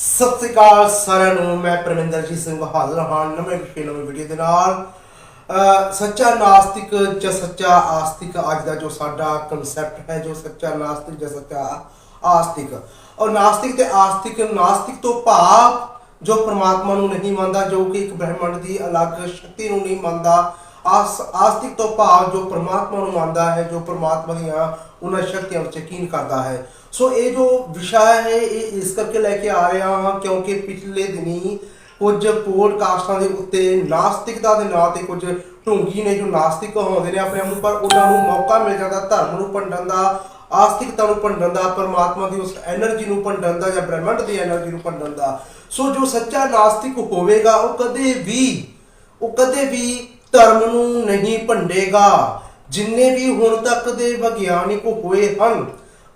ਸਤਿ ਸ੍ਰੀ ਅਕਾਲ ਸਾਰਿਆਂ ਨੂੰ, ਮੈਂ ਪਰਮਿੰਦਰਜੀਤ ਸਿੰਘ ਹਾਜ਼ਰ ਹਾਂ, ਨਵੇਂ ਵਿਸ਼ੇ, ਨਵੀਂ ਵੀਡੀਓ ਦੇ ਨਾਲ। ਸੱਚਾ ਨਾਸਤਿਕ ਜਾਂ ਸੱਚਾ ਆਸਤਿਕ, ਅੱਜ ਦਾ ਜੋ ਸਾਡਾ ਕਨਸੈਪਟ ਹੈ, ਜੋ ਸੱਚਾ ਨਾਸਤਿਕ ਜਾਂ ਸੱਚਾ ਆਸਤਿਕ। ਔਰ ਨਾਸਤਿਕ ਤੇ ਆਸਤਿਕ, ਨਾਸਤਿਕ ਤੋਂ ਭਾਵ ਜੋ ਪ੍ਰਮਾਤਮਾ ਨੂੰ ਨਹੀਂ ਮੰਨਦਾ, ਜੋ ਕਿ ਇੱਕ ਬ੍ਰਹਿਮੰਡ ਦੀ ਅਲੱਗ ਸ਼ਕਤੀ ਨੂੰ ਨਹੀਂ ਮੰਨਦਾ, ਆਸ, ਆਸਤਿਕ ਤੋਂ ਭਾਵ ਜੋ ਪ੍ਰਮਾਤਮਾ ਨੂੰ ਮੰਨਦਾ ਹੈ, ਜੋ ਪ੍ਰਮਾਤਮਾ ਦੀਆਂ ਉਹਨਾਂ ਸ਼ਕਤੀਆਂ ਵਿੱਚ ਯਕੀਨ ਕਰਦਾ ਹੈ। ਸੋ ਇਹ ਜੋ ਵਿਸ਼ਾ ਹੈ, ਇਹ ਇਸ ਕਰਕੇ ਲੈ ਕੇ ਆ ਰਿਹਾ ਹਾਂ ਕਿਉਂਕਿ ਪਿਛਲੇ ਦਿਨੀ ਕੁਝ ਪੋਡਕਾਸਟਾਂ ਦੇ ਉੱਤੇ ਨਾਸਤਿਕਤਾ ਦੇ ਨਾਂ ਤੇ ਕੁਝ ਢੋਂਗੀ ਨੇ ਜੋ ਨਾਸਤਿਕ ਹੁੰਦੇ ਨੇ ਆਪਣੇ ਆਪ ਉਹਨਾਂ ਨੂੰ ਮੌਕਾ ਮਿਲ ਜਾਂਦਾ ਧਰਮ ਨੂੰ ਭੰਡਣ ਦਾ, ਆਸਤਿਕਤਾ ਨੂੰ ਭੰਡਣ ਦਾ, ਪਰਮਾਤਮਾ ਦੀ ਉਸ એનર્ਜੀ ਨੂੰ ਭੰਡਣ ਦਾ ਜਾਂ ਬ੍ਰਹਮੰਡ ਦੀ એનર્ਜੀ ਨੂੰ ਭੰਡਣ ਦਾ। ਸੋ ਜੋ ਸੱਚਾ ਨਾਸਤਿਕ ਹੋਵੇਗਾ, ਉਹ ਕਦੇ ਵੀ, ਉਹ ਕਦੇ ਵੀ ਧਰਮ ਨੂੰ ਨਹੀਂ ਭੰਡੇਗਾ। ਜਿੰਨੇ ਵੀ ਹੁਣ ਤੱਕ ਦੇ ਵਿਗਿਆਨਿਕ ਹੋਏ ਹਨ,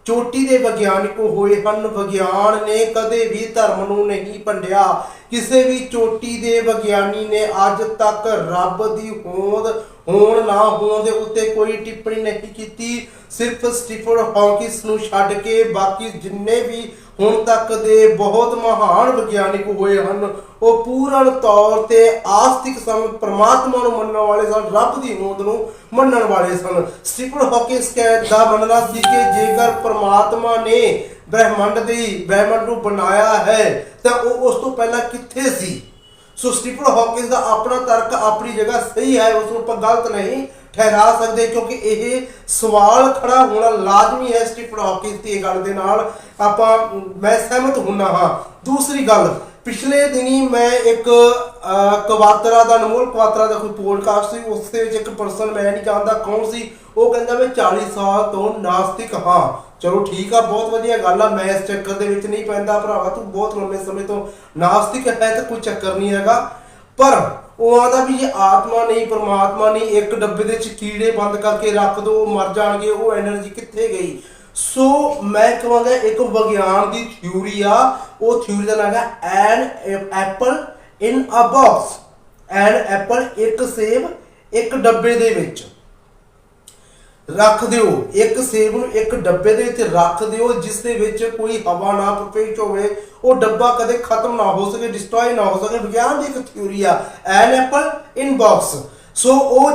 ਚੋਟੀ ਦੇ ਵਿਗਿਆਨਿਕ ਹੋਏ ਹਨ, ਵਿਗਿਆਨ ਨੇ ਕਦੇ ਵੀ ਧਰਮ ਨੂੰ ਨਹੀਂ ਭੰਡਿਆ ਕਿਸੇ ਵੀ ਚੋਟੀ ਦੇ ਵਿਗਿਆਨੀ ਨੇ ਅੱਜ ਤੱਕ ਰੱਬ ਦੀ ਹੋਂਦ ਹੋਣ ਨਾ ਹੋਣ ਦੇ ਉੱਤੇ ਕੋਈ ਟਿੱਪਣੀ ਨਹੀਂ ਕੀਤੀ। ਸਿਰਫ ਸਟੀਫਨ ਹੌਕਿੰਸ ਨੂੰ ਛੱਡ ਕੇ ਬਾਕੀ ਜਿੰਨੇ ਵੀ ਹੁਣ ਤੱਕ ਦੇ ਬਹੁਤ ਮਹਾਨ ਵਿਗਿਆਨਿਕ ਹੋਏ ਹਨ। ਉਹ ਪੂਰਨ ਤੌਰ ਤੇ ਆਸਤਿਕ ਸਨ ਪ੍ਰਮਾਤਮਾ ਨੂੰ ਮੰਨਣ ਵਾਲੇ ਸਨ, ਰੱਬ ਦੀ ਹੋਂਦ ਨੂੰ ਮੰਨਣ ਵਾਲੇ ਸਨ। ਸਟੀਫਨ ਹੌਕਿੰਸ ਦਾ ਮੰਨਣਾ ਸੀ ਕਿ ਜੇਕਰ ਪ੍ਰਮਾਤਮਾ ਨੇ ਬ੍ਰਹਿਮੰਡ ਦੀ ਬ੍ਰਹਿਮੰਡ ਨੂੰ ਬਣਾਇਆ ਹੈ, ਤਾਂ ਉਹ ਉਸ ਤੋਂ ਪਹਿਲਾਂ ਕਿੱਥੇ ਸੀ? ਸੋ ਸਟੀਫਨ ਹੌਕਿੰਸ ਦਾ ਆਪਣਾ ਤਰਕ ਆਪਣੀ ਜਗ੍ਹਾ ਸਹੀ ਹੈ, ਉਸ ਨੂੰ ਆਪਾਂ ਗਲਤ ਨਹੀਂ ਠਹਿਰਾ ਸਕਦੇ ਕਿਉਂਕਿ ਇਹ ਸਵਾਲ ਖੜਾ ਹੋਣਾ ਲਾਜ਼ਮੀ ਹੈ ਸਟੀਫਨ ਹੌਕਿੰਸ ਦੀ ਇਹ ਗੱਲ ਦੇ ਨਾਲ। ਆਪਾਂ, ਮੈਂ ਸਹਿਮਤ ਹੁੰਨਾ ਹਾਂ। ਦੂਸਰੀ ਗੱਲ, ਪਿਛਲੇ ਦਿਨੀ ਮੈਂ ਇੱਕ ਕਵਾਤਰਾ ਦਾ, ਅਨਮੋਲ ਕਵਾਤਰਾ ਦਾ ਕੋਈ ਪੋਡਕਾਸਟ ਸੀ, ਉਸ ਦੇ ਵਿੱਚ ਇੱਕ ਪਰਸਨ ਮੈਂ ਨਹੀਂ ਜਾਣਦਾ ਕੌਣ ਸੀ, ਉਹ ਕਹਿੰਦਾ ਮੈਂ 40 ਸਾਲ ਤੋਂ ਨਾਸਤਿਕ ਹਾਂ। ਚਲੋ ਠੀਕ ਆ, ਬਹੁਤ ਵਧੀਆ ਗੱਲ ਆ, ਮੈਂ ਇਸ ਚੱਕਰ ਦੇ ਵਿੱਚ ਨਹੀਂ ਪੈਂਦਾ ਭਰਾਵਾ, ਤੂੰ ਬਹੁਤ ਲੰਮੇ ਸਮੇਂ ਤੋਂ ਨਾਸਤਿਕ ਹੈ ਤਾਂ ਕੋਈ ਚੱਕਰ ਨਹੀਂ ਹੈਗਾ। ਪਰ ਉਹ ਆਂਦਾ ਵੀ ਜੇ ਆਤਮਾ ਨਹੀਂ, ਪਰਮਾਤਮਾ ਨਹੀਂ, ਇੱਕ ਡੱਬੇ ਦੇ ਵਿੱਚ ਕੀੜੇ ਬੰਦ ਕਰਕੇ ਰੱਖ ਦੋ, ਉਹ ਮਰ ਜਾਣਗੇ, ਉਹ એનર્ਜੀ ਕਿੱਥੇ ਗਈ? ਸੋ ਮੈਂ ਕਹਾਂਗਾ ਇੱਕ ਵਿਗਿਆਨ ਦੀ ਥਿਊਰੀ ਆ, ਉਹ ਥਿਊਰੀ ਦਾ ਨਾਮ ਹੈ an apple in a box. An apple ਇੱਕ ਸੇਬ, ਇੱਕ ਡੱਬੇ ਦੇ ਵਿੱਚ। ਰੱਖ ਦਿਓ। ਇੱਕ ਸੇਬ ਨੂੰ ਇੱਕ ਡੱਬੇ ਦੇ ਵਿੱਚ ਰੱਖ ਦਿਓ, ਜਿਸ ਦੇ ਵਿੱਚ ਕੋਈ ਹਵਾ ਨਾ ਪ੍ਰਵੇਸ਼ ਹੋਵੇ। ਉਹ ਡੱਬਾ ਕਦੇ ਖਤਮ ਨਾ ਹੋ ਸਕੇ ਡਿਸਟਰੋਏ ਨਾ ਹੋ ਸਕੇ। ਵਿਗਿਆਨ ਦੀ ਇੱਕ ਥਿਊਰੀ ਆ ਐਨ ਐਪਲ ਇਨ ਬਾਕਸ ਸੋ ਉਹ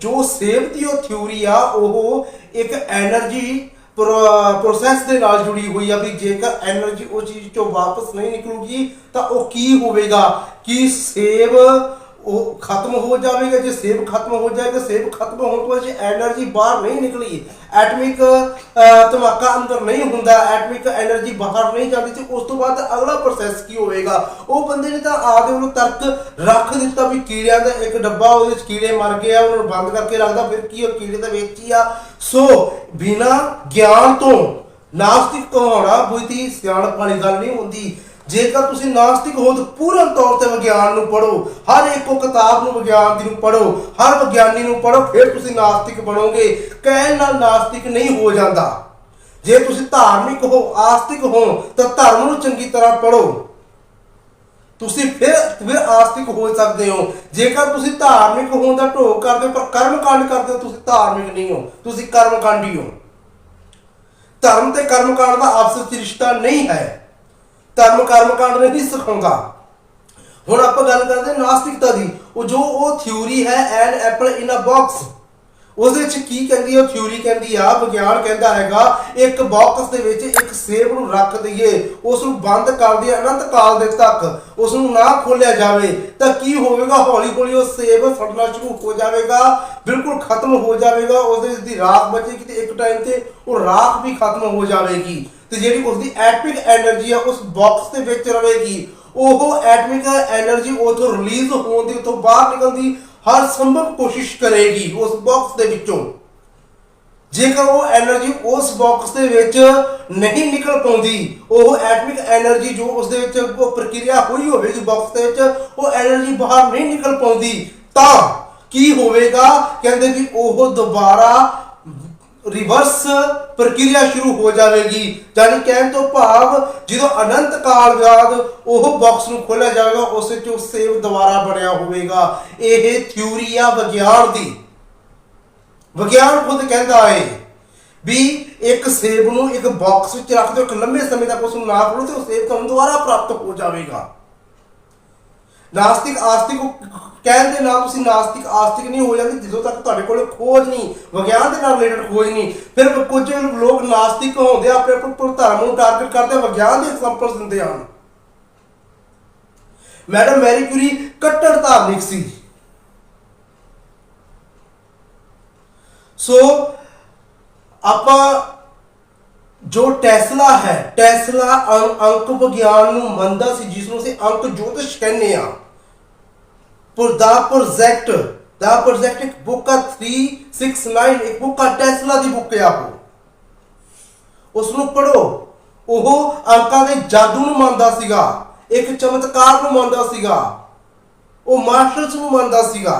ਜੋ ਸੇਬ ਦੀ ਉਹ ਥਿਊਰੀ ਆ, ਉਹ ਇੱਕ એનર્ਜੀ ਪ੍ਰੋਸੈਸ ਦੇ ਨਾਲ ਜੁੜੀ ਹੋਈ ਆ ਵੀ ਜੇਕਰ એનર્ਜੀ ਉਹ ਚੀਜ਼ ਚੋਂ ਵਾਪਸ ਨਹੀਂ ਨਿਕਲੂਗੀ, ਤਾਂ ਉਹ ਕੀ ਹੋਵੇਗਾ? ਕੀ ਸੇਬ ਉਹ ਖਤਮ ਹੋ ਜਾਵੇਗਾ, ਜੇ ਸੇਬ ਖਤਮ ਹੋ ਜਾਏਗਾ, ਸੇਬ ਖਤਮ ਹੋਣ ਤੋਂ ਬਾਅਦ ਜੇ એનર્ਜੀ ਬਾਹਰ ਨਹੀਂ ਨਿਕਲੀ ਐਟਮਿਕ ਧਮਾਕਾ ਅੰਦਰ ਨਹੀਂ ਹੁੰਦਾ ਐਟਮਿਕ એનર્ਜੀ ਬਾਹਰ ਨਹੀਂ ਜਾਂਦੀ, ਤੇ ਉਸ ਤੋਂ ਬਾਅਦ ਅਗਲਾ ਪ੍ਰੋਸੈਸ ਕੀ ਹੋਵੇਗਾ? ਉਹ ਬੰਦੇ ਨੇ ਤਾਂ ਆਦੇ ਉਹਨੂੰ ਤਰਕ ਰੱਖ ਦਿੱਤਾ ਵੀ ਕੀੜਿਆਂ ਦਾ ਇੱਕ ਡੱਬਾ ਉਹਦੇ ਵਿੱਚ ਕੀੜੇ ਮਰ ਗਏ ਆ, ਉਹਨੂੰ ਬੰਦ ਕਰਕੇ ਰੱਖਦਾ, ਫਿਰ ਕੀ ਉਹ ਕੀੜੇ ਤਾਂ ਵੇਚੀ ਆ। ਸੋ, ਬਿਨਾ ਗਿਆਨ ਤੋਂ ਨਾਸਤਿਕ ਹੋਣਾ ਬੁੱਧੀ ਸਿਆਣਪ ਵਾਲੀ ਗੱਲ ਨਹੀਂ ਹੁੰਦੀ। ਜੇਕਰ ਤੁਸੀਂ ਨਾਸਤਿਕ ਹੋ ਤਾਂ ਪੂਰਨ ਤੌਰ ਤੇ ਵਿਗਿਆਨ ਨੂੰ ਪੜੋ ਹਰ ਇੱਕੋ ਕਿਤਾਬ ਨੂੰ ਵਿਗਿਆਨ ਦੀ ਨੂੰ ਪੜੋ ਹਰ ਵਿਗਿਆਨੀ ਨੂੰ ਪੜੋ ਫਿਰ ਤੁਸੀਂ ਨਾਸਤਿਕ ਬਣੋਗੇ। ਕਹਿਣ ਨਾਲ ਨਾਸਤਿਕ ਨਹੀਂ ਹੋ ਜਾਂਦਾ। ਜੇ ਤੁਸੀਂ ਧਾਰਮਿਕ ਹੋ, ਆਸਤਿਕ ਹੋ, ਤਾਂ ਧਰਮ ਨੂੰ ਚੰਗੀ ਤਰ੍ਹਾਂ ਪੜੋ ਤੁਸੀਂ ਫਿਰ ਫਿਰ ਆਸਤਿਕ ਹੋ ਸਕਦੇ ਹੋ। ਜੇਕਰ ਤੁਸੀਂ ਧਾਰਮਿਕ ਹੋਣ ਦਾ ਢੋਕ ਕਰਦੇ ਹੋ, ਪਰ ਕਰਮਕਾਂਡ ਕਰਦੇ ਹੋ, ਤੁਸੀਂ ਧਾਰਮਿਕ ਨਹੀਂ ਹੋ। ਤੁਸੀਂ ਕਰਮ ਕਾਂਡੀ ਹੋ। ਧਰਮ ਤੇ ਕਰਮ ਕਾਂਡ ਦਾ ਆਪਸ ਵਿੱਚ ਰਿਸ਼ਤਾ ਨਹੀਂ ਹੈ। ਧਰਮ ਕਰਮ ਕਾਂਡ ਨਹੀਂ ਸਿਖਾਉਂਦਾ। ਹੁਣ ਆਪਾਂ ਗੱਲ ਕਰਦੇ ਹਾਂ ਨਾਸਤਿਕਤਾ ਦੀ। ਉਹ ਜੋ ਉਹ ਥਿਊਰੀ ਹੈ an apple in a box ਉਹਦੇ ਵਿੱਚ ਕੀ ਕਹਿੰਦੀ ਉਹ ਥਿਊਰੀ ਕਹਿੰਦੀ ਆ, ਵਿਗਿਆਨ ਕਹਿੰਦਾ ਹੈਗਾ, ਇੱਕ ਬਾਕਸ ਦੇ ਵਿੱਚ ਇੱਕ ਸੇਬ ਨੂੰ ਰੱਖ ਦਈਏ ਉਸ ਨੂੰ ਬੰਦ ਕਰ ਦਈਏ ਅਨੰਤ ਕਾਲ ਦੇ ਤੱਕ। ਉਸ ਨੂੰ ਨਾ ਖੋਲਿਆ ਜਾਵੇ, ਤਾਂ ਕੀ ਹੋਵੇਗਾ? ਹੌਲੀ ਹੌਲੀ ਉਹ ਸੇਬ ਫਟਣਾ ਸ਼ੁਰੂ ਹੋ ਜਾਵੇਗਾ, ਬਿਲਕੁਲ ਖਤਮ ਹੋ ਜਾਵੇਗਾ। ਉਹਦੇ ਦੀ ਰਾਖ ਬਚੇਗੀ ਤੇ ਇੱਕ ਟਾਈਮ ਤੇ ਉਹ ਰਾਖ ਵੀ ਖਤਮ ਹੋ ਜਾਵੇਗੀ। ਤੇ ਜਿਹੜੀ ਉਸ ਦੀ ਐਟਮਿਕ એનર્ਜੀ ਆ, ਉਸ ਬਾਕਸ ਦੇ ਵਿੱਚ ਰਹੇਗੀ। ਉਹ ਐਟਮਿਕ એનર્ਜੀ ਉਥੋਂ ਰਿਲੀਜ਼ ਹੋਣ ਦੀ, ਉਥੋਂ ਬਾਹਰ ਨਿਕਲਣ ਦੀ ਹਰ ਸੰਭਵ ਕੋਸ਼ਿਸ਼ ਕਰੇਗੀ ਉਸ ਬਾਕਸ ਦੇ ਵਿੱਚੋਂ। ਜੇਕਰ ਉਹ એનર્ਜੀ ਉਸ ਬਾਕਸ ਦੇ ਵਿੱਚ ਨਹੀਂ ਨਿਕਲ ਪਾਉਂਦੀ, ਉਹ ਐਟਮਿਕ એનર્ਜੀ ਜੋ ਉਸ ਦੇ ਵਿੱਚ ਉਹ ਪ੍ਰਕਿਰਿਆ ਹੋਈ ਹੋਵੇਗੀ ਬਾਕਸ ਦੇ ਵਿੱਚ ਉਹ એનર્ਜੀ ਬਾਹਰ ਨਹੀਂ ਨਿਕਲ ਪਾਉਂਦੀ, ਤਾਂ ਕੀ ਹੋਵੇਗਾ? ਕਹਿੰਦੇ ਵੀ ਉਹ ਦੁਬਾਰਾ ਰਿਵਰਸ ਪ੍ਰਕਿਰਿਆ ਸ਼ੁਰੂ ਹੋ ਜਾਵੇਗੀ। ਯਾਨੀ ਕਹਿਣ ਤੋਂ ਭਾਵ, ਜਦੋਂ ਅਨੰਤ ਕਾਲ ਬਾਅਦ ਉਹ ਬਾਕਸ ਨੂੰ ਖੋਲਿਆ ਜਾਵੇਗਾ, ਉਸ ਵਿੱਚ ਉਹ ਸੇਵ ਦੁਬਾਰਾ ਬਣਿਆ ਹੋਵੇਗਾ। ਇਹ ਥਿਊਰੀ ਆ ਵਿਗਿਆਨ ਦੀ। ਵਿਗਿਆਨ ਖੁਦ ਕਹਿੰਦਾ ਹੈ ਵੀ ਇੱਕ ਸੇਬ ਨੂੰ ਇੱਕ ਬਾਕਸ ਵਿੱਚ ਰੱਖ ਦਿਓ, ਇੱਕ ਲੰਬੇ ਸਮੇਂ ਤੱਕ ਉਸ ਨੂੰ ਨਾ ਖੋਲੋ ਤੇ ਉਹ ਸੇਬ ਤੁਹਾਨੂੰ ਦੁਬਾਰਾ ਪ੍ਰਾਪਤ ਹੋ ਜਾਵੇਗਾ। ਨਾਸਤਿਕ ਆਸਤਿਕ ਕਹਿਣ ਦੇ ਨਾਲ ਤੁਸੀਂ ਨਾਸਤਿਕ ਆਸਤਿਕ ਨਹੀਂ ਹੋ ਜਾਂਦੇ, ਜਦੋਂ ਤੱਕ ਤੁਹਾਡੇ ਕੋਲ ਖੋਜ ਨਹੀਂ, ਵਿਗਿਆਨ ਦੇ ਨਾਲ ਰਿਲੇਟਡ ਖੋਜ ਨਹੀਂ, ਫਿਰ ਕੁਝ ਲੋਕ ਨਾਸਤਿਕ ਹੁੰਦੇ ਆਪਣੇ ਆਪਣੇ ਧਰਮ ਨੂੰ ਟਾਰਗੇਟ ਕਰਦੇ, ਵਿਗਿਆਨ ਦੇ ਐਗਜ਼ਾਮਪਲਸ ਦਿੰਦੇ ਹਨ। ਮੈਡਮ, ਮੈਰੀ ਕਿਊਰੀ ਕੱਟੜ ਧਾਰਮਿਕ ਸੀ। ਸੋ, ਆਪਾਂ ਜੋ ਟੈਸਲਾ ਹੈ, ਟੈਸਲਾ ਅੰਕ ਵਿਗਿਆਨ ਨੂੰ ਮੰਨਦਾ ਸੀ ਜਿਸ ਨੂੰ ਅਸੀਂ ਅੰਕ ਜੋਤਿਸ਼ ਕਹਿੰਦੇ ਆ ਪਰ ਦਾ ਪ੍ਰੋਜੈਕਟ ਦਾ ਪ੍ਰੋਜੈਕਟ ਇੱਕ ਬੁੱਕ ਆ 369 ਇੱਕ ਬੁੱਕ ਆ ਟੈਸਲਾ ਦੀ ਬੁੱਕ ਆ ਉਹ ਉਸ ਨੂੰ ਪੜੋ ਉਹ ਅੰਕਾਂ ਦੇ ਜਾਦੂ ਨੂੰ ਮੰਨਦਾ ਸੀਗਾ ਇੱਕ ਚਮਤਕਾਰ ਨੂੰ ਮੰਨਦਾ ਸੀਗਾ ਉਹ ਮਾਸਟਰਸ ਨੂੰ ਮੰਨਦਾ ਸੀਗਾ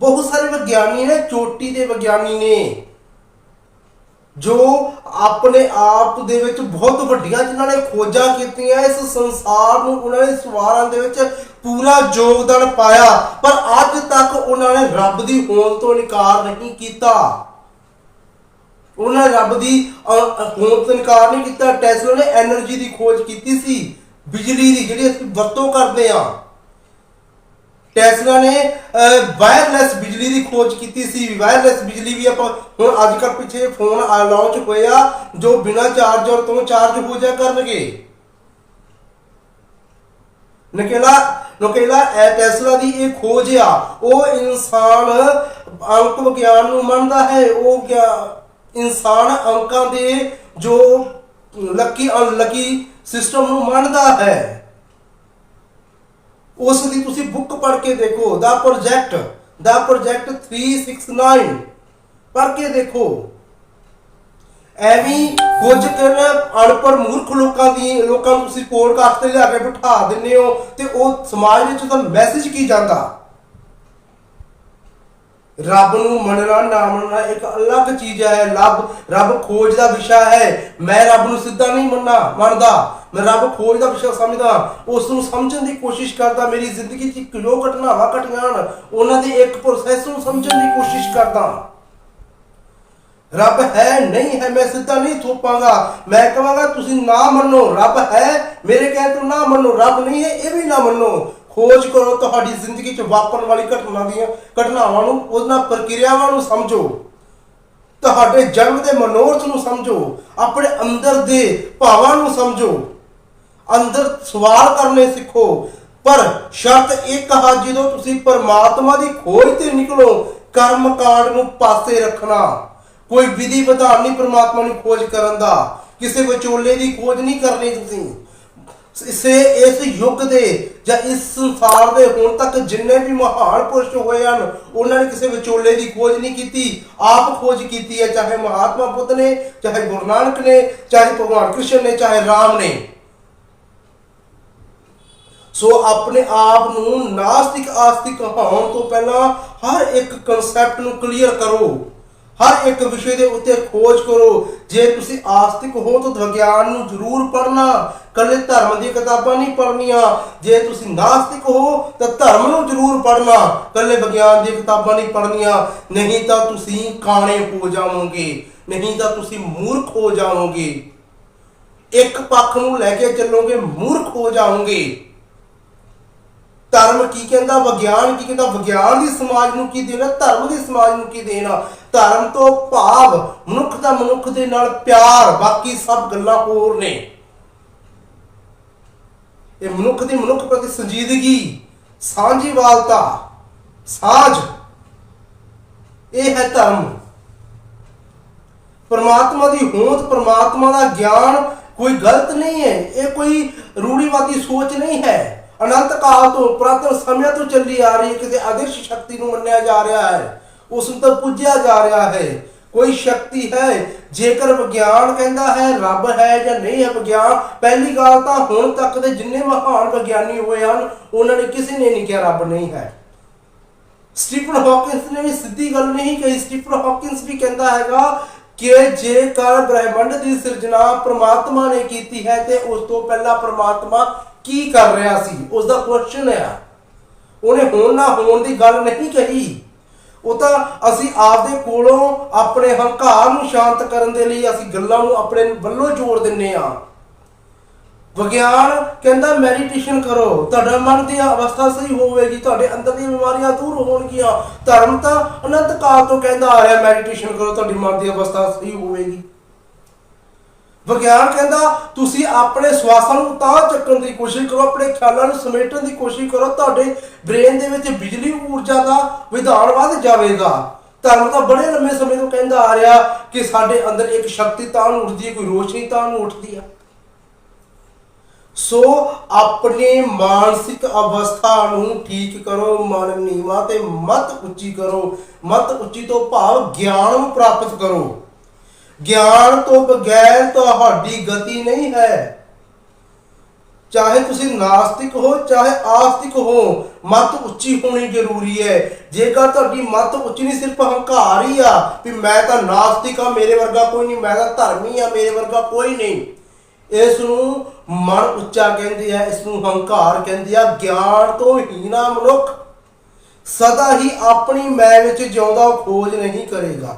ਬਹੁਤ ਸਾਰੇ ਵਿਗਿਆਨੀ ਨੇ ਚੋਟੀ ਦੇ ਵਿਗਿਆਨੀ ਨੇ ਜੋ ਆਪਣੇ ਆਪ ਦੇ ਵਿੱਚ ਬਹੁਤ ਵੱਡੀਆਂ ਜਿਨ੍ਹਾਂ ਨੇ ਖੋਜਾਂ ਕੀਤੀਆਂ, ਇਸ ਸੰਸਾਰ ਨੂੰ ਉਹਨਾਂ ਨੇ ਸਵਾਰਾਂ ਦੇ ਵਿੱਚ ਪੂਰਾ ਯੋਗਦਾਨ ਪਾਇਆ। ਪਰ ਅੱਜ ਤੱਕ ਉਹਨਾਂ ਨੇ ਰੱਬ ਦੀ ਹੋਂਦ ਤੋਂ ਇਨਕਾਰ ਨਹੀਂ ਕੀਤਾ। ਉਹਨਾਂ ਨੇ ਰੱਬ ਦੀ ਹੋਂਦ ਤੋਂ ਇਨਕਾਰ ਨਹੀਂ ਕੀਤਾ। ਟੈਸਲਾ ਨੇ એનર્ਜੀ ਦੀ ਖੋਜ ਕੀਤੀ ਸੀ। ਬਿਜਲੀ ਦੀ ਜਿਹੜੀ ਅਸੀਂ ਵਰਤੋਂ ਕਰਦੇ ਆ ਟੈਸਲਾ ਨੇ ਵਾਇਰਲੈਸ ਬਿਜਲੀ ਦੀ ਖੋਜ ਕੀਤੀ ਸੀ। ਵਾਇਰਲੈਸ ਬਿਜਲੀ ਵੀ ਆਪਾਂ ਹੁਣ ਅੱਜ ਕੱਲ੍ਹ ਪਿੱਛੇ ਫੋਨ ਲਾਂਚ ਆ ਜੋ ਬਿਨਾਂ ਚਾਰਜਰ ਤੋਂ ਚਾਰਜ ਹੋ ਜਾ ਕਰਨਗੇ। ਨਕੇਲਾ ਨਕੇਲਾ, ਇਹ ਟੈਸਲਾ ਦੀ ਇਹ ਖੋਜ ਆ। ਉਹ ਇਨਸਾਨ ਅੰਕ ਵਿਗਿਆਨ ਨੂੰ ਮੰਨਦਾ ਹੈ। ਉਹ ਕਿਆ, ਇਨਸਾਨ ਅੰਕਾਂ ਦੇ ਜੋ ਲੱਕੀ ਅਨਲਕੀ ਸਿਸਟਮ ਨੂੰ ਮੰਨਦਾ ਹੈ। ਉਸ ਦੀ ਤੁਸੀਂ ਬੁੱਕ ਪੜ੍ਹ ਕੇ ਦੇਖੋ, ਦਾ ਪ੍ਰੋਜੈਕਟ ਦਾ ਪ੍ਰੋਜੈਕਟ 369 ਪੜ੍ਹ ਕੇ ਦੇਖੋ। ਐਵੇਂ ਕੁਝ ਕਰ ਅਨਪੜ੍ਹ ਮੂਰਖ ਲੋਕਾਂ ਦੀ, ਲੋਕਾਂ ਨੂੰ ਤੁਸੀਂ ਪੋਡਕਾਸਟ ਤੇ ਲਿਆ ਕੇ ਬਿਠਾ ਦਿੰਦੇ ਹੋ ਤੇ ਉਹ ਸਮਾਜ ਵਿੱਚ ਉਹਦਾ ਮੈਸੇਜ ਕੀ ਜਾਂਦਾ? ਰੱਬ ਨੂੰ ਮੰਨਣਾ, ਨਾ ਮੰਨਣਾ ਇੱਕ ਅਲੱਗ ਚੀਜ਼ ਹੈ। ਰੱਬ ਰੱਬ ਖੋਜ ਦਾ ਵਿਸ਼ਾ ਹੈ। ਮੈਂ ਰੱਬ ਨੂੰ ਸਿੱਧਾ ਨਹੀਂ ਮੰਨਣਾ, ਮੰਨਦਾ। ਮੈਂ ਰੱਬ ਖੋਜ ਦਾ ਵਿਸ਼ਾ ਸਮਝਦਾ। ਉਸ ਨੂੰ ਸਮਝਣ ਦੀ ਕੋਸ਼ਿਸ਼ ਕਰਦਾ। ਮੇਰੀ ਜ਼ਿੰਦਗੀ 'ਚ ਕਿਲੋ ਘਟਨਾਵਾਂ ਘਟੀਆਂ ਹਨ। ਉਹਨਾਂ ਦੇ ਇੱਕ ਪ੍ਰੋਸੈਸ ਨੂੰ ਸਮਝਣ ਦੀ ਕੋਸ਼ਿਸ਼ ਕਰਦਾ। ਰੱਬ ਹੈ, ਨਹੀਂ ਹੈ, ਮੈਂ ਸਿੱਧਾ ਨਹੀਂ ਥੋਪਾਂਗਾ। ਮੈਂ ਕਹਾਂਗਾ, ਤੁਸੀਂ ਨਾ ਮੰਨੋ। ਰੱਬ ਹੈ, ਮੇਰੇ ਕਹਿ ਤੋਂ ਨਾ ਮੰਨੋ। ਰੱਬ ਨਹੀਂ ਹੈ, ਇਹ ਵੀ ਨਾ ਮੰਨੋ। ਖੋਜ ਕਰੋ ਤੁਹਾਡੀ ਜ਼ਿੰਦਗੀ 'ਚ ਵਾਪਰਨ ਵਾਲੀ ਘਟਨਾ ਦੀਆਂ ਘਟਨਾਵਾਂ ਨੂੰ, ਉਹਨਾਂ ਪ੍ਰਕਿਰਿਆਵਾਂ ਨੂੰ ਸਮਝੋ। ਤੁਹਾਡੇ ਜਨਮ ਦੇ ਮਨੋਰਥ ਨੂੰ ਸਮਝੋ। ਆਪਣੇ ਅੰਦਰ ਦੇ ਭਾਵਾਂ ਨੂੰ ਸਮਝੋ। ਅੰਦਰ ਸਵਾਲ ਕਰਨੇ ਸਿੱਖੋ। ਪਰ ਸ਼ਰਤ ਇੱਕ ਆ, ਜਦੋਂ ਤੁਸੀਂ ਪਰਮਾਤਮਾ ਦੀ ਖੋਜ ਤੇ ਨਿਕਲੋ, ਕਰਮ ਕਾਂਡ ਨੂੰ ਪਾਸੇ ਰੱਖਣਾ। ਕੋਈ ਵਿਧੀ ਵਿਧਾਨ ਨਹੀਂ ਪਰਮਾਤਮਾ ਨੂੰ ਖੋਜ ਕਰਨ ਦਾ। ਕਿਸੇ ਵਿਚੋਲੇ ਦੀ ਖੋਜ ਨਹੀਂ ਕਰਨੀ ਤੁਸੀਂ। ਇਸੇ ਇਸ ਯੁੱਗ ਦੇ ਜਾਂ ਇਸ ਸੰਸਾਰ ਦੇ ਹੁਣ ਤੱਕ ਜਿੰਨੇ ਵੀ ਮਹਾਨ ਪੁਰਸ਼ ਹੋਏ ਹਨ, ਉਹਨਾਂ ਨੇ ਕਿਸੇ ਵਿਚੋਲੇ ਦੀ ਖੋਜ ਨਹੀਂ ਕੀਤੀ, ਆਪ ਖੋਜ ਕੀਤੀ ਹੈ, ਚਾਹੇ ਮਹਾਤਮਾ ਬੁੱਧ ਨੇ, ਚਾਹੇ ਗੁਰੂ ਨਾਨਕ ਨੇ, ਚਾਹੇ ਭਗਵਾਨ ਕ੍ਰਿਸ਼ਨ ਨੇ, ਚਾਹੇ ਰਾਮ ਨੇ। ਸੋ ਆਪਣੇ ਆਪ ਨੂੰ ਨਾਸਤਿਕ ਆਸਤਿਕ ਹੋਣ ਤੋਂ ਪਹਿਲਾਂ ਹਰ ਇੱਕ ਕਨਸੈਪਟ ਨੂੰ ਕਲੀਅਰ ਕਰੋ। ਹਰ ਇੱਕ ਵਿਸ਼ੇ ਦੇ ਉੱਤੇ ਖੋਜ ਕਰੋ। ਜੇ ਤੁਸੀਂ ਆਸਤਿਕ ਹੋ ਤਾਂ ਵਿਗਿਆਨ ਨੂੰ ਜ਼ਰੂਰ ਪੜ੍ਹਨਾ। ਕੱਲੇ ਧਰਮ ਦੀਆਂ ਕਿਤਾਬਾਂ ਨਹੀਂ ਪੜ੍ਹਨੀਆਂ। ਜੇ ਤੁਸੀਂ ਨਾਸਤਿਕ ਹੋ ਤਾਂ ਧਰਮ ਨੂੰ ਜ਼ਰੂਰ ਪੜ੍ਹਨਾ। ਕੱਲੇ ਵਿਗਿਆਨ ਦੀਆਂ ਕਿਤਾਬਾਂ ਨਹੀਂ ਪੜ੍ਹਨੀਆਂ। ਨਹੀਂ ਤਾਂ ਤੁਸੀਂ ਕਾਣੇ ਹੋ ਜਾਵੋਗੇ। ਨਹੀਂ ਤਾਂ ਤੁਸੀਂ ਮੂਰਖ ਹੋ ਜਾਵੋਗੇ। ਇੱਕ ਪੱਖ ਨੂੰ ਲੈ ਕੇ ਚੱਲੋਗੇ, ਮੂਰਖ ਹੋ ਜਾਓਗੇ ਧਰਮ ਕੀ ਕਹਿੰਦਾ? ਵਿਗਿਆਨ ਕੀ ਕਹਿੰਦਾ? ਵਿਗਿਆਨ ਦੀ ਸਮਾਜ ਨੂੰ ਕੀ ਦੇਣਾ? ਧਰਮ ਦੀ ਸਮਾਜ ਨੂੰ ਕੀ ਦੇਣਾ? ਧਰਮ ਤੋਂ ਭਾਵ ਮਨੁੱਖ ਦਾ ਮਨੁੱਖ ਦੇ ਨਾਲ ਪਿਆਰ, ਬਾਕੀ ਸਭ ਗੱਲਾਂ ਹੋਰ ਨੇ। ਇਹ ਮਨੁੱਖ ਦੀ ਮਨੁੱਖ ਪ੍ਰਤੀ ਸੰਜੀਦਗੀ, ਸਾਂਝੀਵਾਲਤਾ ਸਾਝ ਇਹ ਹੈ ਧਰਮ। ਪਰਮਾਤਮਾ ਦੀ ਹੋਂਦ, ਪਰਮਾਤਮਾ ਦਾ ਗਿਆਨ ਕੋਈ ਗਲਤ ਨਹੀਂ ਹੈ। ਇਹ ਕੋਈ ਰੂੜੀਵਾਦੀ ਸੋਚ ਨਹੀਂ ਹੈ। ਅਨੰਤ ਕਾਲ ਤੋਂ ਪੁਰਾਤਨ ਸਮਿਆਂ ਤੋਂ ਚੱਲੀ ਆ ਰਹੀ ਕਿਸੇ ਅਦਿਰਸ਼ ਸ਼ਕਤੀ ਨੂੰ ਮੰਨਿਆ ਜਾ ਰਿਹਾ ਹੈ, ਉਸ ਨੂੰ ਤਾਂ ਪੂਜਿਆ ਜਾ ਰਿਹਾ ਹੈ। ਕੋਈ ਸ਼ਕਤੀ ਹੈ, ਜੇਕਰ ਵਿਗਿਆਨ ਕਹਿੰਦਾ ਹੈ, ਰੱਬ ਹੈ ਜਾਂ ਨਹੀਂ ਹੈ ਵਿਗਿਆਨ, ਪਹਿਲੀ ਗੱਲ ਤਾਂ ਹੁਣ ਤੱਕ ਦੇ ਜਿੰਨੇ ਮਹਾਨ ਵਿਗਿਆਨੀ ਹੋਏ ਹਨ, ਉਹਨਾਂ ਨੇ ਕਿਸੇ ਨੇ ਨਹੀਂ ਕਿਹਾ ਰੱਬ ਨਹੀਂ ਹੈ। ਸਟੀਫਨ ਹਾਕਿੰਸ ਨੇ ਵੀ ਸਿੱਧੀ ਗੱਲ ਨਹੀਂ ਕਹੀ। ਸਟੀਫਨ ਹਾਕਿੰਸ ਵੀ ਕਹਿੰਦਾ ਹੈਗਾ ਕਿ ਜੇਕਰ ਬ੍ਰਹਿਮੰਡ ਦੀ ਸਿਰਜਣਾ ਪ੍ਰਮਾਤਮਾ ਨੇ ਕੀਤੀ ਹੈ, ਤੇ ਉਸ ਤੋਂ ਪਹਿਲਾਂ ਪ੍ਰਮਾਤਮਾ ਕੀ ਕਰ ਰਿਹਾ ਸੀ? ਉਸ ਦਾ ਕੁਐਸਚਨ ਹੈ। ਉਹਨੇ ਹੋਣ ਨਾ ਹੋਣ ਦੀ ਗੱਲ ਨਹੀਂ ਕਹੀ। ਉਹ ਤਾਂ ਅਸੀਂ ਆਪਦੇ ਕੋਲੋਂ ਆਪਣੇ ਹੰਕਾਰ ਨੂੰ ਸ਼ਾਂਤ ਕਰਨ ਦੇ ਲਈ ਅਸੀਂ ਗੱਲਾਂ ਨੂੰ ਆਪਣੇ ਵੱਲੋਂ ਜੋੜ ਦਿੰਨੇ ਆ। ਵਿਗਿਆਨ ਕਹਿੰਦਾ ਮੈਡੀਟੇਸ਼ਨ ਕਰੋ। ਤੁਹਾਡਾ ਮਨ ਦੀ ਅਵਸਥਾ ਸਹੀ ਹੋਵੇਗੀ। ਤੁਹਾਡੇ ਅੰਦਰ ਦੀਆਂ ਬਿਮਾਰੀਆਂ ਦੂਰ ਹੋਣਗੀਆਂ। ਧਰਮ ਤਾਂ ਅਨੰਤ ਕਾਲ ਤੋਂ ਕਹਿੰਦਾ ਆ ਰਿਹਾ ਮੈਡੀਟੇਸ਼ਨ ਕਰੋ। ਤੁਹਾਡੀ ਮਨ ਦੀ ਅਵਸਥਾ ਸਹੀ ਹੋਵੇਗੀ। ਵਿਗਿਆਨ ਕਹਿੰਦਾ, ਤੁਸੀਂ ਆਪਣੇ ਸਵਾਸਾਂ ਨੂੰ ਤਾਂ ਚੱਕਣ ਦੀ ਕੋਸ਼ਿਸ਼ ਕਰੋ, ਆਪਣੇ ਖਿਆਲਾਂ ਨੂੰ ਸਮੇਟਣ ਦੀ ਕੋਸ਼ਿਸ਼ ਕਰੋ, ਤੁਹਾਡੇ ਬ੍ਰੇਨ ਦੇ ਵਿੱਚ ਬਿਜਲੀ ਊਰਜਾ ਦਾ ਵਿਧਾਨ ਵੱਧ ਜਾਵੇਗਾ। ਧਰਮ ਤਾਂ ਬੜੇ ਲੰਮੇ ਸਮੇਂ ਤੋਂ ਕਹਿੰਦਾ ਆ ਰਿਹਾ ਕਿ ਸਾਡੇ ਅੰਦਰ ਇੱਕ ਸ਼ਕਤੀ ਤਾਂ ਨੂੰ ਉੱਠਦੀ ਹੈ ਕੋਈ ਰੋਸ਼ਨੀ ਤਾਂ ਨੂੰ ਉੱਠਦੀ ਹੈ ਸੋ ਆਪਣੀ ਮਾਨਸਿਕ ਅਵਸਥਾ ਨੂੰ ਠੀਕ ਕਰੋ, ਮਨ ਨੀਵਾ ਤੇ ਮਤ ਉੱਚੀ ਕਰੋ। ਮਤ ਉੱਚੀ ਤੋਂ ਭਾਵ ਗਿਆਨ ਨੂੰ ਪ੍ਰਾਪਤ ਕਰੋ। ਗਿਆਨ ਤੋਂ ਬਗੈਰ ਤੁਹਾਡੀ ਗਤੀ ਨਹੀਂ ਹੈ। ਚਾਹੇ ਤੁਸੀਂ ਨਾਸਤਿਕ ਹੋ, ਚਾਹੇ ਆਸਤਿਕ ਹੋ, ਮਤ ਉੱਚੀ ਹੋਣੀ ਜ਼ਰੂਰੀ ਹੈ। ਜੇਕਰ ਤੁਹਾਡੀ ਮਤ ਉੱਚੀ ਨਹੀਂ, ਸਿਰਫ ਹੰਕਾਰ ਹੀ ਆ ਵੀ ਮੈਂ ਤਾਂ ਨਾਸਤਿਕ ਆ ਮੇਰੇ ਵਰਗਾ ਕੋਈ ਨਹੀਂ, ਮੈਂ ਤਾਂ ਧਰਮੀ ਆ ਮੇਰੇ ਵਰਗਾ ਕੋਈ ਨਹੀਂ। ਇਸ ਨੂੰ ਮਨ ਉੱਚਾ ਕਹਿੰਦੇ ਆ ਇਸ ਨੂੰ ਹੰਕਾਰ ਕਹਿੰਦੇ ਆ, ਗਿਆਨ ਤੋਂ ਹੀਨਾ ਮਨੁੱਖ ਸਦਾ ਹੀ ਆਪਣੀ ਮੈਂ ਵਿੱਚ ਜਿਉਂਦਾ, ਉਹ ਖੋਜ ਨਹੀਂ ਕਰੇਗਾ।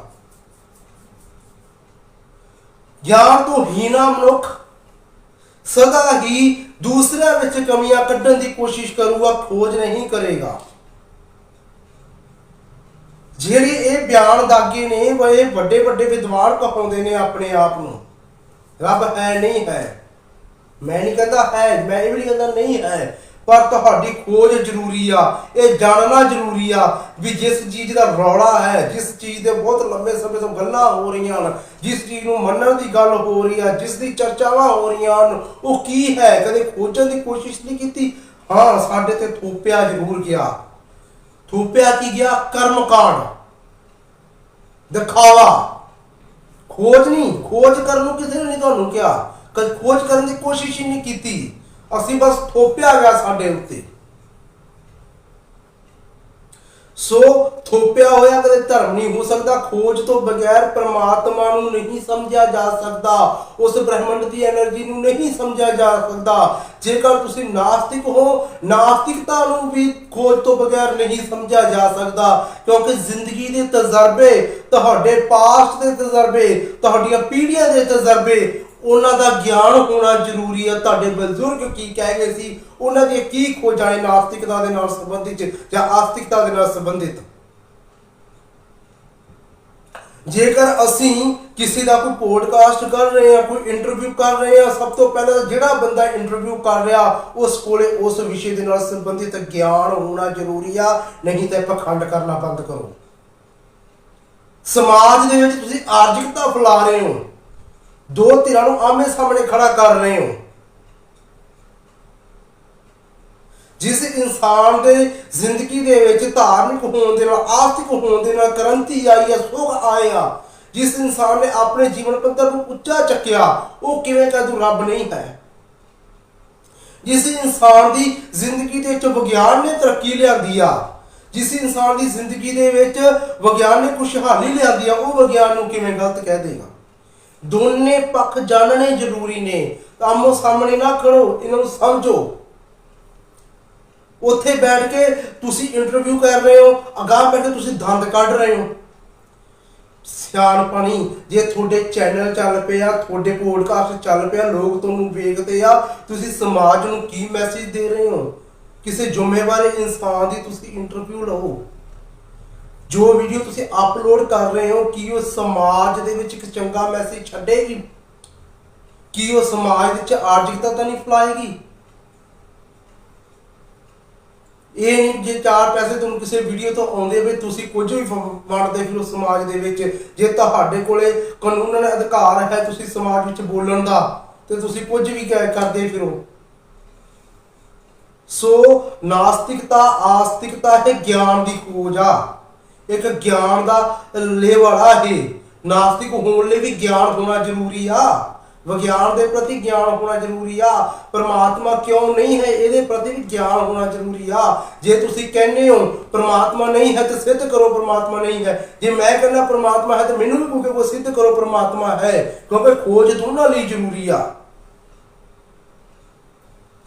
ਗਿਆਨ ਤੋਂ ਹੀਣਾ ਮਨੁੱਖ। ਸਦਾ ਹੀ ਦੂਸਰਿਆਂ ਵਿੱਚ ਕਮੀਆਂ ਕੱਢਣ ਦੀ ਕੋਸ਼ਿਸ਼ ਕਰੂਗਾ, ਖੋਜ ਨਹੀਂ ਕਰੇਗਾ। ਜਿਹੜੇ ਇਹ ਬਿਆਨ ਦਾਗੇ ਨੇ, ਉਹ ਇਹ ਵੱਡੇ ਵੱਡੇ ਵਿਦਵਾਨ ਕਹਾਉਂਦੇ ਨੇ ਆਪਣੇ ਆਪ ਨੂੰ, ਰੱਬ ਹੈ ਨਹੀਂ ਹੈ। ਮੈਂ ਨਹੀਂ ਕਹਿੰਦਾ ਹੈ, ਮੈਂ ਇਹ ਵੀ ਨਹੀਂ ਕਹਿੰਦਾ ਨਹੀਂ ਹੈ। ਪਰ ਤੁਹਾਡੀ ਖੋਜ ਜ਼ਰੂਰੀ ਆ, ਇਹ ਜਾਣਨਾ ਜ਼ਰੂਰੀ ਆ ਵੀ ਜਿਸ ਚੀਜ਼ ਦਾ ਰੌਲਾ ਹੈ, ਜਿਸ ਚੀਜ਼ ਦੇ ਬਹੁਤ ਲੰਬੇ ਸਮੇਂ ਤੋਂ ਗੱਲਾਂ ਹੋ ਰਹੀਆਂ ਹਨ, ਜਿਸ ਚੀਜ਼ ਨੂੰ ਮੰਨਣ ਦੀ ਗੱਲ ਹੋ ਰਹੀ ਆ, ਜਿਸ ਦੀ ਚਰਚਾਵਾਂ ਹੋ ਰਹੀਆਂ ਹਨ, ਉਹ ਕੀ ਹੈ? ਕਦੇ ਖੋਜਣ ਦੀ ਕੋਸ਼ਿਸ਼ ਨਹੀਂ ਕੀਤੀ? ਹਾਂ, ਸਾਡੇ ਤੇ ਥੋਪਿਆ ਜ਼ਰੂਰ ਗਿਆ। ਥੋਪਿਆ ਕੀ ਗਿਆ? ਕਰਮ ਕਾਂਡ ਦਿਖਾਵਾ। ਖੋਜ ਨਹੀਂ, ਖੋਜ ਕਰਨ ਨੂੰ ਕਿਸੇ ਨੇ ਨਹੀਂ ਤੁਹਾਨੂੰ ਕਿਹਾ। ਕਦੇ ਖੋਜ ਕਰਨ ਦੀ ਕੋਸ਼ਿਸ਼ ਹੀ ਨਹੀਂ ਕੀਤੀ। ਅਸੀਂ ਬਸ ਥੋਪਿਆ ਗਿਆ ਸਾਡੇ ਉੱਤੇ। ਸੋ ਥੋਪਿਆ ਹੋਇਆ ਕਦੇ ਧਰਮ ਨਹੀਂ ਹੋ ਸਕਦਾ, ਖੋਜ ਤੋਂ ਬਗੈਰ ਪ੍ਰਮਾਤਮਾ ਨੂੰ ਨਹੀਂ ਸਮਝਿਆ ਜਾ ਸਕਦਾ, ਉਸ ਬ੍ਰਹਿਮੰਡ ਦੀ એનર્ਜੀ ਨੂੰ ਨਹੀਂ ਸਮਝਿਆ ਜਾ ਸਕਦਾ। ਜੇਕਰ ਤੁਸੀਂ ਨਾਸਤਿਕ ਹੋ, ਨਾਸਤਿਕਤਾ ਨੂੰ ਵੀ ਖੋਜ ਤੋਂ ਬਗੈਰ ਨਹੀਂ ਸਮਝਿਆ ਜਾ ਸਕਦਾ, ਕਿਉਂਕਿ ਜ਼ਿੰਦਗੀ ਦੇ ਤਜਰਬੇ, ਤੁਹਾਡੇ ਪਾਸਟ ਦੇ ਤਜਰਬੇ, ਤੁਹਾਡੀਆਂ ਪੀੜ੍ਹੀਆਂ ਦੇ ਤਜਰਬੇ ਉਹਨਾਂ ਦਾ ਗਿਆਨ ਹੋਣਾ ਜ਼ਰੂਰੀ ਹੈ ਤੁਹਾਡੇ ਬਜ਼ੁਰਗ ਕੀ ਕਹਿ ਗਏ ਸੀ? ਉਹਨਾਂ ਦੀਆਂ ਕੀ ਖੋਜਾਂ ਨੇ ਨਾਸਤਿਕਤਾ ਦੇ ਨਾਲ ਸੰਬੰਧਿਤ, ਜਾਂ ਆਸਤਿਕਤਾ ਦੇ ਨਾਲ ਸੰਬੰਧਿਤ? ਜੇਕਰ ਅਸੀਂ ਕਿਸੇ ਦਾ ਕੋਈ ਪੋਡਕਾਸਟ ਕਰ ਰਹੇ ਹਾਂ, ਕੋਈ ਇੰਟਰਵਿਊ ਕਰ ਰਹੇ ਹਾਂ, ਸਭ ਤੋਂ ਪਹਿਲਾਂ ਜਿਹੜਾ ਬੰਦਾ ਇੰਟਰਵਿਊ ਕਰ ਰਿਹਾ, ਉਸ ਕੋਲੇ ਉਸ ਵਿਸ਼ੇ ਦੇ ਨਾਲ ਸੰਬੰਧਿਤ ਗਿਆਨ ਹੋਣਾ ਜ਼ਰੂਰੀ ਆ। ਨਹੀਂ ਤਾਂ ਪਖੰਡ ਕਰਨਾ ਬੰਦ ਕਰੋ। ਸਮਾਜ ਦੇ ਵਿੱਚ ਤੁਸੀਂ ਆਰਜਿਕਤਾ ਫੈਲਾ ਰਹੇ ਹੋ। ਦੋ ਧਿਰਾਂ ਨੂੰ ਆਮੇ ਸਾਹਮਣੇ ਖੜਾ ਕਰ ਰਹੇ ਹੋ। ਜਿਸ ਇਨਸਾਨ ਦੇ ਜ਼ਿੰਦਗੀ ਦੇ ਵਿੱਚ ਧਾਰਮਿਕ ਹੋਣ ਦੇ ਨਾਲ ਆਰਥਿਕ ਹੋਣ ਦੇ ਨਾਲ ਕ੍ਰਾਂਤੀ ਆਈ ਹੈ ਸੁਖ ਆਇਆ ਜਿਸ ਇਨਸਾਨ ਨੇ ਆਪਣੇ ਜੀਵਨ ਪੱਧਰ ਨੂੰ ਉੱਚਾ ਚੱਕਿਆ, ਉਹ ਕਿਵੇਂ ਕਹ ਰੱਬ ਨਹੀਂ ਹੈ। ਜਿਸ ਇਨਸਾਨ ਦੀ ਜ਼ਿੰਦਗੀ ਦੇ ਵਿੱਚ ਵਿਗਿਆਨ ਨੇ ਤਰੱਕੀ ਲਿਆਂਦੀ ਆ, ਜਿਸ ਇਨਸਾਨ ਦੀ ਜ਼ਿੰਦਗੀ ਦੇ ਵਿੱਚ ਵਿਗਿਆਨ ਨੇ ਖੁਸ਼ਹਾਲੀ ਲਿਆਂਦੀ ਆ, ਉਹ ਵਿਗਿਆਨ ਨੂੰ ਕਿਵੇਂ ਗਲਤ ਕਹਿ ਦੇਗਾ? ਦੋਨੇ ਪੱਖ ਜਾਣਨੇ ਜ਼ਰੂਰੀ ਨੇ। ਆਮੋ ਸਾਹਮਣੇ ਨਾ ਖੜੋ ਇਹਨਾਂ ਨੂੰ ਸਮਝੋ। ਉੱਥੇ ਬੈਠ ਕੇ ਤੁਸੀਂ ਇੰਟਰਵਿਊ ਕਰ ਰਹੇ ਹੋ, ਅਗਾਹ ਬੈਠ ਕੇ ਤੁਸੀਂ ਦੰਦ ਕੱਢ ਰਹੇ ਹੋ। ਸਿਆਣ ਪਾਣੀ ਜੇ ਤੁਹਾਡੇ ਚੈਨਲ ਚੱਲ ਪਿਆ, ਤੁਹਾਡੇ ਪੋਡਕਾਸਟ ਚੱਲ ਪਿਆ, ਲੋਕ ਤੁਹਾਨੂੰ ਵੇਖਦੇ ਆ, ਤੁਸੀਂ ਸਮਾਜ ਨੂੰ ਕੀ ਮੈਸੇਜ ਦੇ ਰਹੇ ਹੋ? ਕਿਸੇ ਜ਼ਿੰਮੇਵਾਰ ਇਨਸਾਨ ਦੀ ਤੁਸੀਂ ਇੰਟਰਵਿਊ ਲਓ। ਜੋ ਵੀਡੀਓ ਤੁਸੀਂ ਅਪਲੋਡ ਕਰ ਰਹੇ ਹੋ, ਕੀ ਉਹ ਸਮਾਜ ਦੇ ਵਿੱਚ ਇੱਕ ਚੰਗਾ ਮੈਸੇਜ ਛੱਡੇਗੀ? ਕੀ ਉਹ ਸਮਾਜ ਵਿੱਚ ਆਰਜਿਕਤਾ ਤਾਂ ਨਹੀਂ ਫੈਲਾਏਗੀ? ਇਹ ਨਹੀਂ ਜੇ ਚਾਰ ਪੈਸੇ ਤੁਹਾਨੂੰ ਕਿਸੇ ਵੀਡੀਓ ਤੋਂ ਆਉਂਦੇ ਵੀ ਤੁਸੀਂ ਕੁਝ ਵੀ ਵੰਡਦੇ ਫਿਰੋ ਸਮਾਜ ਦੇ ਵਿੱਚ। ਜੇ ਤੁਹਾਡੇ ਕੋਲੇ ਕਾਨੂੰਨ ਅਧਿਕਾਰ ਹੈ ਤੁਸੀਂ ਸਮਾਜ ਵਿੱਚ ਬੋਲਣ ਦਾ, ਤੇ ਤੁਸੀਂ ਕੁਝ ਵੀ ਕਰਦੇ ਫਿਰੋ। ਸੋ ਨਾਸਤਿਕਤਾ ਆਸਤਿਕਤਾ ਹੈ ਗਿਆਨ ਦੀ ਖੋਜ ਆ। ਇੱਕ ਗਿਆਨ ਦਾ ਲੇਵੜਾ ਹੈ। ਨਾਸਤਿਕ ਹੋਣ ਲਈ ਵੀ ਗਿਆਨ ਹੋਣਾ ਜ਼ਰੂਰੀ ਆ। ਵਿਗਿਆਨ ਦੇ ਪ੍ਰਤੀ ਗਿਆਨ ਹੋਣਾ ਜ਼ਰੂਰੀ ਆ। ਪਰਮਾਤਮਾ ਕਿਉਂ ਨਹੀਂ ਹੈ? ਇਹਦੇ ਪ੍ਰਤੀ ਵੀ ਗਿਆਨ ਹੋਣਾ ਜ਼ਰੂਰੀ ਆ। ਜੇ ਤੁਸੀਂ ਕਹਿੰਦੇ ਹੋ, ਪਰਮਾਤਮਾ ਨਹੀਂ ਹੈ ਤਾਂ ਸਿੱਧ ਕਰੋ, ਪ੍ਰਮਾਤਮਾ ਨਹੀਂ ਹੈ। ਜੇ ਮੈਂ ਕਹਿੰਦਾ ਪਰਮਾਤਮਾ ਹੈ ਤਾਂ ਮੈਨੂੰ ਵੀ ਕਹੋਗੇ ਉਹ ਸਿੱਧ ਕਰੋ, ਪ੍ਰਮਾਤਮਾ ਹੈ। ਕਿਉਂਕਿ ਖੋਜ ਦੋਨਾਂ ਲਈ ਜ਼ਰੂਰੀ ਆ।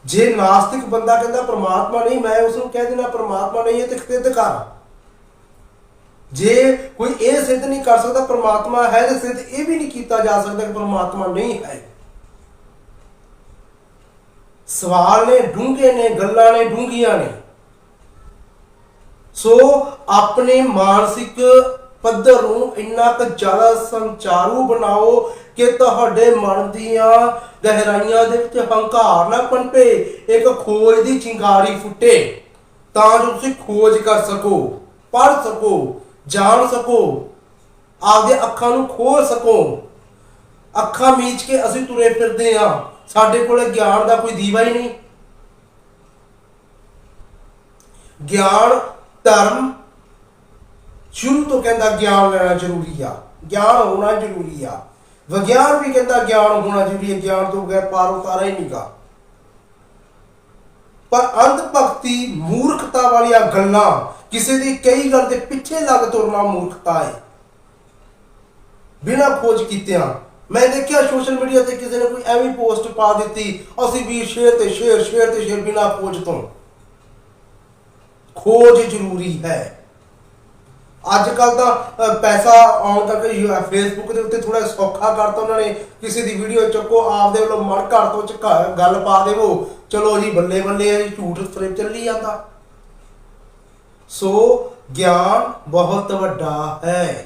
ਜੇ ਨਾਸਤਿਕ ਬੰਦਾ ਕਹਿੰਦਾ ਪਰਮਾਤਮਾ ਨਹੀਂ, ਮੈਂ ਉਸ ਨੂੰ ਕਹਿ ਦੇਣਾ ਪਰਮਾਤਮਾ ਨਹੀਂ ਹੈ ਤੇ ਸਿੱਧ ਕਰ। ਜੇ ਕੋਈ ਇਹ ਸਿੱਧ ਨਹੀਂ ਕਰ ਸਕਦਾ, ਪ੍ਰਮਾਤਮਾ ਹੈ ਤੇ ਸਿੱਧ ਇਹ ਵੀ ਨਹੀਂ ਕੀਤਾ ਜਾ ਸਕਦਾ ਕਿ ਪ੍ਰਮਾਤਮਾ ਨਹੀਂ ਹੈ। ਸਵਾਲ ਨੇ, ਡੂੰਘੇ ਨੇ, ਗੱਲਾਂ ਨੇ, ਡੂੰਘੀਆਂ ਨੇ। ਸੋ ਆਪਣੇ ਮਾਨਸਿਕ ਪੱਧਰ ਨੂੰ ਇੰਨਾ ਕੁ ਜ਼ਿਆਦਾ ਸੰਚਾਰੂ ਬਣਾਓ ਕਿ ਤੁਹਾਡੇ ਮਨ ਦੀਆਂ ਗਹਿਰਾਈਆਂ ਦੇ ਵਿੱਚ ਹੰਕਾਰ ਨਾ ਪਨਪੇ, ਇੱਕ ਖੋਜ ਦੀ ਚਿੰਗਾਰੀ ਫੁੱਟੇ। ਤਾਂ ਜੋ ਤੁਸੀਂ ਖੋਜ ਕਰ ਸਕੋ ਪੜ ਸਕੋ। ਜਾਣ ਸਕੋ, ਆਪਦੇ ਅੱਖਾਂ ਨੂੰ ਖੋਲ ਸਕੋ। ਅੱਖਾਂ ਮੀਚ ਕੇ ਅਸੀਂ ਤੁਰੇ ਫਿਰਦੇ ਆ ਸਾਡੇ ਕੋਲੇ ਗਿਆਨ ਦਾ ਕੋਈ ਦੀਵਾ ਹੀ ਨਹੀਂ। ਗਿਆਨ ਧਰਮ ਸ਼ੁਰੂ ਤੋਂ ਕਹਿੰਦਾ ਗਿਆਨ ਲੈਣਾ ਜ਼ਰੂਰੀ ਆ। ਗਿਆਨ ਹੋਣਾ ਜ਼ਰੂਰੀ ਆ। ਵਿਗਿਆਨ ਵੀ ਕਹਿੰਦਾ ਗਿਆਨ ਹੋਣਾ ਜ਼ਰੂਰੀ ਹੈ ਗਿਆਨ ਤੋਂ ਬਗੈਰ ਪਾਰ ਉਤਾਰਾ ਹੀ ਨਹੀਂਗਾ। ਪਰ ਅੰਧ ਭਗਤੀ ਮੂਰਖਤਾ ਵਾਲੀਆਂ ਗੱਲਾਂ ਕਿਸੇ ਦੀ ਕਈ ਗੱਲ ਦੇ ਪਿੱਛੇ ਲੱਗ ਤੁਰਨਾ ਮੂਰਖਤਾ ਹੈ ਬਿਨਾਂ ਖੋਜ ਕੀਤਿਆਂ, ਮੈਂ ਦੇਖਿਆ ਸੋਸ਼ਲ ਮੀਡੀਆ ਤੇ ਕਿਸੇ ਨੇ ਕੋਈ ਐਵੇਂ ਪੋਸਟ ਪਾ ਦਿੱਤੀ, ਅਸੀਂ ਵੀ ਸ਼ੇਅਰ ਤੇ ਸ਼ੇਅਰ ਸ਼ੇਅਰ ਤੇ ਸ਼ੇਅਰ ਬਿਨਾਂ ਖੋਜ ਤੋਂ। ਖੋਜ ਜ਼ਰੂਰੀ ਹੈ। ਅੱਜ ਕੱਲ ਤਾਂ ਪੈਸਾ ਆਉਣ ਤੱਕ ਫੇਸਬੁੱਕ ਦੇ ਉੱਤੇ ਥੋੜਾ ਸੌਖਾ ਕਰਤਾ ਉਹਨਾਂ ਨੇ ਕਿਸੇ ਦੀ ਵੀਡੀਓ ਚੱਕੋ, ਆਪਦੇ ਵੱਲੋਂ ਮੜ ਘਰ ਤੋਂ ਚ ਗੱਲ ਪਾ ਦੇਵੋ। ਚਲੋ ਜੀ ਬੱਲੇ ਬੱਲੇ ਆ ਜੀ ਝੂਠ ਫਰੇਮ ਚੱਲੀ ਜਾਂਦਾ। ਸੋ ਗਿਆਨ ਬਹੁਤ ਵੱਡਾ ਹੈ।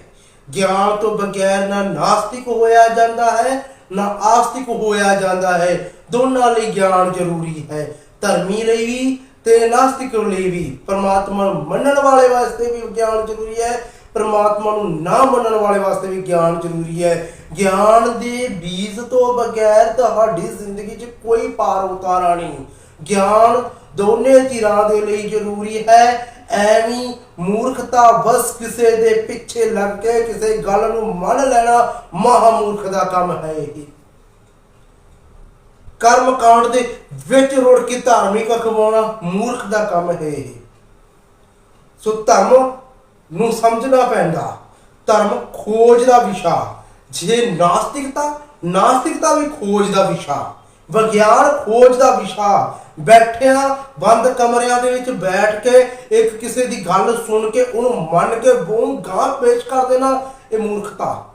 ਗਿਆਨ ਤੋਂ ਬਗੈਰ ਨਾ ਨਾਸਤਿਕ ਹੋਇਆ ਜਾਂਦਾ ਹੈ, ਨਾ ਆਸਤਿਕ ਹੋਇਆ ਜਾਂਦਾ ਹੈ। ਦੋਨਾਂ ਲਈ ਗਿਆਨ ਜ਼ਰੂਰੀ ਹੈ। ਧਰਮੀ ਲਈ ਵੀ ਤੇ ਨਾਸਤਿਕ ਲਈ ਵੀ। ਪਰਮਾਤਮਾ ਨੂੰ ਮੰਨਣ ਵਾਲੇ ਵਾਸਤੇ ਵੀ ਗਿਆਨ ਜ਼ਰੂਰੀ ਹੈ। ਪਰਮਾਤਮਾ ਨੂੰ ਨਾ ਮੰਨਣ ਵਾਲੇ ਵਾਸਤੇ ਵੀ ਗਿਆਨ ਜ਼ਰੂਰੀ ਹੈ। ਗਿਆਨ ਦੇ ਬੀਜ ਤੋਂ ਬਗੈਰ ਤੁਹਾਡੀ ਜ਼ਿੰਦਗੀ 'ਚ ਕੋਈ ਪਾਰ ਉਤਾਰਾ ਨਹੀਂ। ਗਿਆਨ ਦੋਨੇ ਧਿਰਾਂ ਦੇ ਲਈ ਜ਼ਰੂਰੀ ਹੈ, ਐਵੇਂ ਮੂਰਖਤਾ ਬਸ ਕਿਸੇ ਦੇ ਪਿੱਛੇ ਲੱਗ ਕੇ ਕਿਸੇ ਗੱਲ ਨੂੰ ਮੰਨ ਲੈਣਾ ਮਹਾ ਮੂਰਖ ਦਾ ਕੰਮ ਹੈ ਇਹ। ਕਰਮ ਕਾਂਡ ਦੇ ਵਿੱਚ ਰੁੜ ਕੇ ਧਾਰਮਿਕ ਅਖਵਾਉਣਾ ਮੂਰਖ ਦਾ ਕੰਮ ਹੈ ਇਹ। ਸੋ ਧਰਮ ਨੂੰ ਸਮਝਣਾ ਪੈਂਦਾ। ਧਰਮ ਖੋਜ ਦਾ ਵਿਸ਼ਾ। ਜੇ ਨਾਸਤਿਕਤਾ ਨਾਸਤਿਕਤਾ ਵੀ ਖੋਜ ਦਾ ਵਿਸ਼ਾ। ਵਿਗਿਆਨ ਖੋਜ ਦਾ ਵਿਸ਼ਾ। ਬੈਠਿਆਂ ਬੰਦ ਕਮਰਿਆਂ ਦੇ ਵਿੱਚ ਬੈਠ ਕੇ ਇੱਕ ਕਿਸੇ ਦੀ ਗੱਲ ਸੁਣ ਕੇ ਉਹਨੂੰ ਮੰਨ ਕੇ ਬੋਮ ਗਾਂ ਪੇਸ਼ ਕਰ ਦੇਣਾ ਇਹ ਮੂਰਖਤਾ।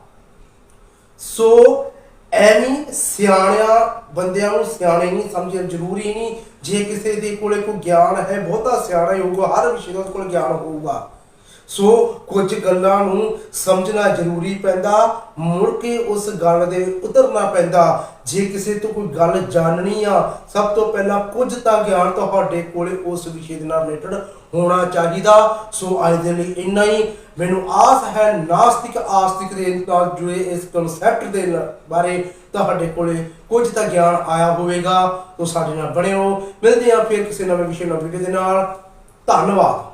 ਸੋ ਐਵੇਂ ਸਿਆਣਿਆਂ, ਬੰਦਿਆਂ ਨੂੰ ਸਿਆਣੇ ਨਹੀਂ ਸਮਝਣ ਜ਼ਰੂਰੀ ਨਹੀਂ। ਜੇ ਕਿਸੇ ਦੇ ਕੋਲੇ ਕੋਈ ਗਿਆਨ ਹੈ, ਬਹੁਤਾ ਸਿਆਣਾ ਹੀ ਹੋਊਗਾ, ਹਰ ਵਿਸ਼ੇ ਦਾ ਉਹਦੇ ਕੋਲ ਗਿਆਨ ਹੋਊਗਾ। ਸੋ ਕੁਝ ਗੱਲਾਂ ਨੂੰ ਸਮਝਣਾ ਜ਼ਰੂਰੀ ਪੈਂਦਾ, ਮੁੜ ਕੇ ਉਸ ਗੱਲ ਦੇ ਉਤਰਨਾ ਪੈਂਦਾ। ਜੇ ਕਿਸੇ ਤੋਂ ਕੋਈ ਗੱਲ ਜਾਣਨੀ ਆ, ਸਭ ਤੋਂ ਪਹਿਲਾਂ ਕੁਝ ਤਾਂ ਗਿਆਨ ਤੁਹਾਡੇ ਕੋਲੇ ਉਸ ਵਿਸ਼ੇ ਦੇ ਨਾਲ ਰਿਲੇਟਡ ਹੋਣਾ ਚਾਹੀਦਾ। ਸੋ ਅੱਜ ਦੇ ਲਈ ਇੰਨਾ ਹੀ। ਮੈਨੂੰ ਆਸ ਹੈ ਨਾਸਤਿਕ ਆਸਤਿਕ ਦੇ ਨਾਲ ਜੁੜੇ ਇਸ ਕਨਸੈਪਟ ਦੇ ਬਾਰੇ ਤੁਹਾਡੇ ਕੋਲੇ ਕੁਝ ਤਾਂ ਗਿਆਨ ਆਇਆ ਹੋਵੇਗਾ। ਤੋ ਸਾਡੇ ਨਾਲ ਬਣਿਓ ਮਿਲਦੇ ਹਾਂ ਫਿਰ ਕਿਸੇ ਨਵੇਂ ਵਿਸ਼ੇ ਨਾਲ ਵੀਡੀਓ ਦੇ ਨਾਲ। ਧੰਨਵਾਦ।